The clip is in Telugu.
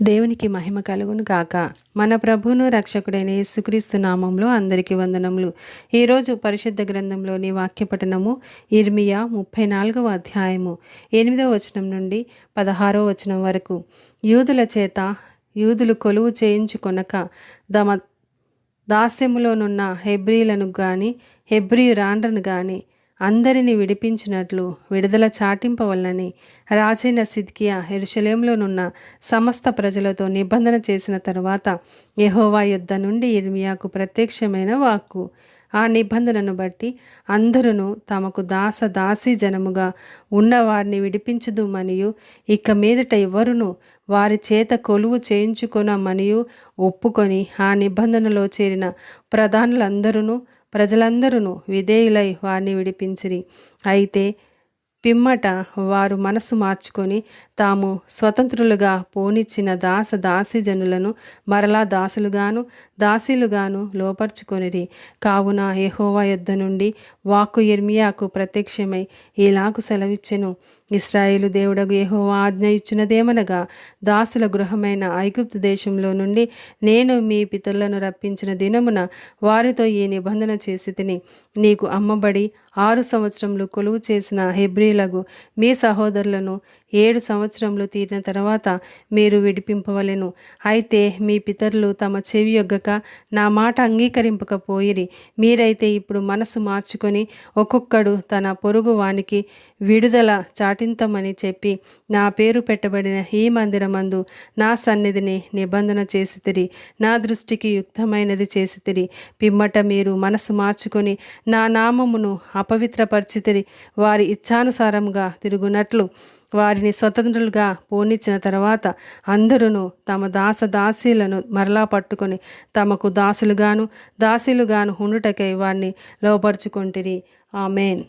దేవునికి మహిమ కలుగును గాక. మన ప్రభువును రక్షకుడైన యేసుక్రీస్తు నామంలో అందరికీ వందనములు. ఈరోజు పరిశుద్ధ గ్రంథంలోని వాక్యపఠనము ఇర్మియా ముప్పై నాలుగవ అధ్యాయము ఎనిమిదవ వచనం నుండి పదహారో వచనం వరకు. యూదుల చేత యూదులు కొలువు చేయించుకొనక దమ దాస్యములోనున్న హెబ్రీలను గాని హెబ్రియురాండ్రను కానీ అందరిని విడిపించినట్లు విడుదల చాటింపవల్లని రాజైన సిద్కియా ఎరుషలేంలోనున్న సమస్త ప్రజలతో నిబంధన చేసిన తర్వాత యహోవా యుద్ధ నుండి ఇర్మియాకు ప్రత్యక్షమైన వాక్కు. ఆ నిబంధనను బట్టి అందరూ తమకు దాస దాసి జనముగా ఉన్నవారిని విడిపించుదు మరియు ఇక మీదట ఎవరును వారి చేత కొలువు చేయించుకొనమనియు ఒప్పుకొని ఆ నిబంధనలో చేరిన ప్రధానులందరూ ప్రజలందరూ విధేయులై వారిని విడిపించిరి. అయితే పిమ్మట వారు మనసు మార్చుకొని తాము స్వతంత్రులుగా పోనిచ్చిన దాస దాసి జనులను మరలా దాసులుగాను దాసీలుగాను లోపరుచుకొనిరి. కావున యహోవా యుద్ధ నుండి వాక్కు ఎర్మియాకు ప్రత్యక్షమై ఇలాగు సెలవిచ్చెను. ఇస్రాయేలు దేవుడగు ఎహోవా ఆజ్ఞ ఇచ్చినదేమనగా దాసుల గృహమైన ఐగుప్తు దేశంలో నుండి నేను మీ పితరులను రప్పించిన దినమున వారితో ఈ నిబంధన చేసి తిని నీకు అమ్మబడి ఆరు సంవత్సరములు కొలువు చేసిన హెబ్రీలకు మీ సహోదరులను ఏడు సంవత్సరములు తీరిన తర్వాత మీరు విడిపింపవలెను. అయితే మీ పితరులు తమ చెవి యొగ్గక నా మాట అంగీకరింపకపోయిరి. మీరైతే ఇప్పుడు మనసు మార్చుకొని ఒక్కొక్కడు తన పొరుగు వానికి విడుదల చాటింతమని చెప్పి నా పేరు పెట్టబడిన ఈ మందిరమందు నా సన్నిధిని నిబంధన చేసితిరి. నా దృష్టికి యుక్తమైనది చేసితిరి. పిమ్మట మీరు మనసు మార్చుకొని నా నామమును అపవిత్రపరిచితిరి. వారి ఇచ్ఛానుసారంగా తిరుగునట్లు వారిని స్వతంత్రులుగా పోనిచ్చిన తర్వాత అందరూ తమ దాస దాసీలను మరలా పట్టుకొని తమకు దాసులుగాను దాసీలుగాను ఉండుటకై వారిని లోపరుచుకుంటురి ఆమెన్.